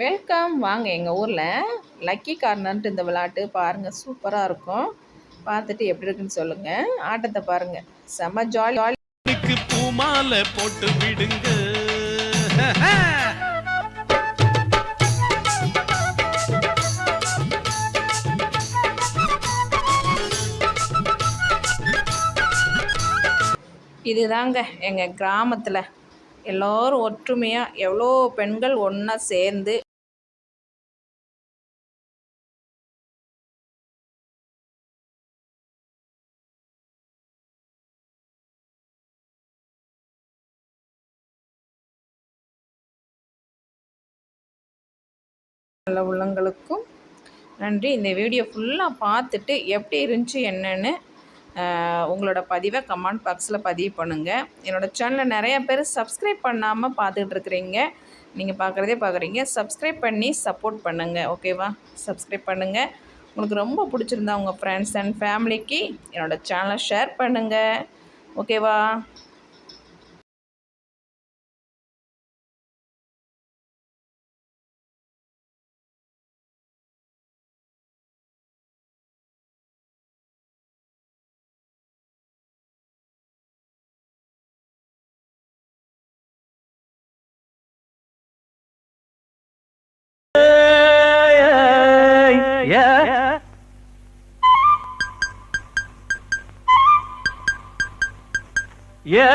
Welcome வாங்க எங்கள் ஊரில் லக்கி கார்னர்ன்ட்டு இந்த விளையாட்டு பாருங்கள் சூப்பராக இருக்கும். பார்த்துட்டு எப்படி இருக்குன்னு சொல்லுங்கள் ஆட்டத்தை பாருங்கள் செம்ம ஜாலி ஜாலி எனக்கு பூமாலை போட்டு விடுங்க. இதுதாங்க எங்கள் கிராமத்தில். எல்லோரும் ஒற்றுமையாக எவ்வளோ பெண்கள் ஒன்றா சேர்ந்து நல்ல உள்ளங்களுக்கும் நன்றி. இந்த வீடியோ ஃபுல்லாக பார்த்துட்டு எப்படி இருந்துச்சு என்னென்னு உங்களோட பதிவை கமெண்ட் பாக்ஸில் பதிவு பண்ணுங்கள் என்னோட சேனலை நிறைய பேர் சப்ஸ்கிரைப் பண்ணாமல் பார்த்துக்கிட்டு இருக்கிறீங்க. நீங்கள் பார்க்குறதே பார்க்குறீங்க. சப்ஸ்கிரைப் பண்ணி சப்போர்ட் பண்ணுங்கள் ஓகேவா சப்ஸ்கிரைப் பண்ணுங்கள் உங்களுக்கு ரொம்ப பிடிச்சிருந்தா உங்கள் ஃப்ரெண்ட்ஸ் அண்ட் ஃபேமிலிக்கு என்னோட சேனலை ஷேர் பண்ணுங்கள் ஓகேவா ఏ